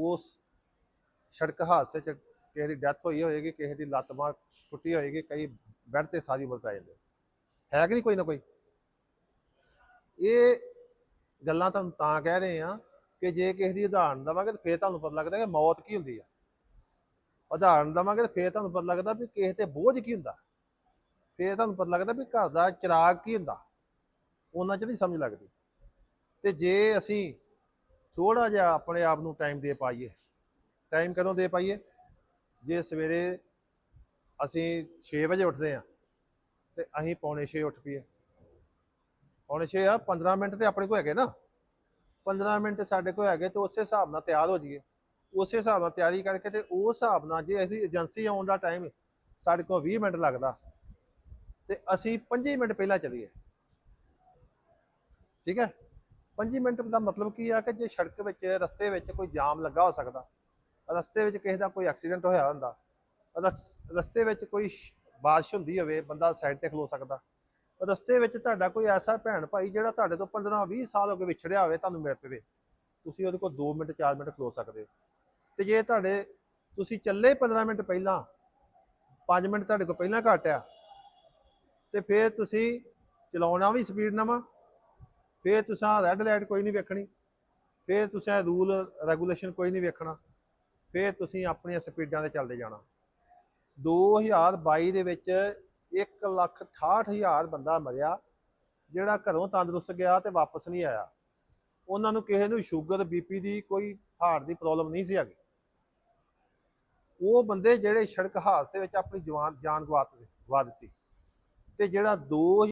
ਉਸ ਸੜਕ ਹਾਦਸੇ 'ਚ ਕਿਸੇ ਦੀ ਡੈਥ ਹੋਈ ਹੋਏਗੀ, ਕਿਸੇ ਦੀ ਲੱਤ ਬਾਂਹ ਟੁੱਟੀ ਹੋਏਗੀ, ਕਈ ਬੈੱਡ ਤੇ ਸਾਰੀ ਉਮਰ ਪੈ ਜਾਂਦੇ ਹੈ ਕਿ ਨਹੀਂ ਕੋਈ ਨਾ ਕੋਈ? ਇਹ ਗੱਲਾਂ ਤੁਹਾਨੂੰ ਤਾਂ ਕਹਿ ਰਹੇ ਆ ਕਿ ਜੇ ਕਿਸੇ ਦੀ ਉਦਾਹਰਨ ਦਵਾਂਗੇ ਤਾਂ ਫੇਰ ਤੁਹਾਨੂੰ ਪਤਾ ਲੱਗਦਾ ਕਿ ਮੌਤ ਕੀ ਹੁੰਦੀ ਆ। ਉਦਾਹਰਨ ਦਵਾਂਗੇ ਤਾਂ ਫੇਰ ਤੁਹਾਨੂੰ ਪਤਾ ਲੱਗਦਾ ਵੀ ਕਿਸੇ ਤੇ ਬੋਝ ਕੀ ਹੁੰਦਾ। ਫੇਰ ਤੁਹਾਨੂੰ ਪਤਾ ਲੱਗਦਾ ਵੀ ਘਰ ਦਾ ਚਿਰਾਗ ਕੀ ਹੁੰਦਾ। ਉਹਨਾਂ 'ਚ ਨਹੀਂ ਸਮਝ ਲੱਗਦੀ। ਤੇ ਜੇ ਅਸੀਂ ਥੋੜਾ ਜਿਹਾ ਆਪਣੇ ਆਪ ਨੂੰ ਟਾਈਮ ਦੇ ਪਾਈਏ। ਟਾਈਮ ਕਦੋਂ ਦੇ ਪਾਈਏ? ਜੇ ਸਵੇਰੇ ਅਸੀਂ 6 ਵਜੇ ਉੱਠਦੇ ਆ ਤੇ ਅਸੀਂ ਪੌਣੇ 6 ਉੱਠ ਪਈਏ। ਪੌਣੇ 6 ਆ 15 ਮਿੰਟ ਤੇ ਆਪਣੇ ਕੋਲ ਹੈਗੇ ਨਾ। 15 ਮਿੰਟ ਸਾਡੇ ਕੋਲ ਹੈਗੇ ਤੇ ਉਸੇ ਹਿਸਾਬ ਨਾਲ ਤਿਆਰ ਹੋ ਜਾਈਏ। ਉਸੇ ਹਿਸਾਬ ਨਾਲ ਤਿਆਰੀ ਕਰਕੇ ਤੇ ਉਸ ਹਿਸਾਬ ਨਾਲ ਜੇ ਅਸੀਂ ਏਜੰਸੀ ਆਉਣ ਦਾ ਟਾਈਮ ਸਾਡੇ ਕੋਲ 20 ਮਿੰਟ ਲੱਗਦਾ ਤੇ ਅਸੀਂ 5 ਮਿੰਟ ਪਹਿਲਾਂ ਚਲੀਏ। ਠੀਕ ਹੈ? 5 ਮਿੰਟ ਦਾ ਮਤਲਬ ਕੀ ਆ ਕਿ ਜੇ ਸੜਕ ਵਿੱਚ, ਰਸਤੇ ਵਿੱਚ ਕੋਈ ਜਾਮ ਲੱਗਾ ਹੋ ਸਕਦਾ ਰਸਤੇ ਵਿੱਚ ਕਿਸੇ ਦਾ ਕੋਈ ਐਕਸੀਡੈਂਟ ਹੋਇਆ ਹੁੰਦਾ ਰਸ- ਰਸਤੇ ਵਿੱਚ ਕੋਈ ਬਾਰਿਸ਼ ਹੁੰਦੀ ਹੋਵੇ, ਬੰਦਾ ਸਾਈਡ ਤੇ ਖਲੋ ਸਕਦਾ ਰਸਤੇ ਵਿੱਚ ਤੁਹਾਡਾ ਕੋਈ ਐਸਾ ਭੈਣ ਭਾਈ ਜਿਹੜਾ ਤੁਹਾਡੇ ਤੋਂ 15 20 ਸਾਲ ਹੋ ਗਏ ਵਿਛੜਿਆ ਹੋਵੇ ਤੁਹਾਨੂੰ ਮਿਲ ਪਵੇ, ਤੁਸੀਂ ਉਹਦੇ ਕੋਲ 2 ਮਿੰਟ 4 ਮਿੰਟ ਖਲੋ ਸਕਦੇ ਹੋ। ਤੇ ਜੇ ਤੁਹਾਡੇ, ਤੁਸੀਂ ਚੱਲੇ 15 ਮਿੰਟ ਪਹਿਲਾਂ 5 ਮਿੰਟ ਤੁਹਾਡੇ ਕੋਲ ਪਹਿਲਾਂ ਘੱਟ ਆ, ਤੇ ਫਿਰ ਤੁਸੀਂ ਚਲਾਉਣਾ ਵੀ ਸਪੀਡ ਨਾਲ ਫਿਰ ਤੁਸੀਂ ਰੈੱਡ ਲਾਈਟ ਕੋਈ ਨਹੀਂ ਵੇਖਣੀ। ਫਿਰ ਤੁਸੀਂ ਰੂਲ ਰੈਗੂਲੇਸ਼ਨ ਕੋਈ ਨਹੀਂ ਵੇਖਣਾ। ਫਿਰ ਤੁਸੀਂ ਆਪਣੀਆਂ ਸਪੀਡਾਂ ਤੇ ਚੱਲਦੇ ਜਾਣਾ। 2022 ਦੇ ਵਿੱਚ 168000 ਬੰਦਾ ਮਰਿਆ, ਜਿਹੜਾ ਘਰੋਂ ਤੰਦਰੁਸਤ ਗਿਆ ਤੇ ਵਾਪਸ ਨਹੀਂ ਆਇਆ। ਉਹਨਾਂ ਨੂੰ ਕਿਸੇ ਨੂੰ ਸ਼ੂਗਰ ਬੀਪੀ ਦੀ ਕੋਈ ਹਾਰਟ ਦੀ ਪ੍ਰੋਬਲਮ ਨਹੀਂ ਸੀ ਹੈਗੀ। ਉਹ ਬੰਦੇ ਜਿਹੜੇ ਸੜਕ ਹਾਦਸੇ ਵਿੱਚ ਆਪਣੀ ਜਵਾਨ, ਜਾਨ ਗਵਾ ਦਿੱਤੀ ਗਵਾ ਦਿੱਤੀ। ਤੇ ਜਿਹੜਾ 2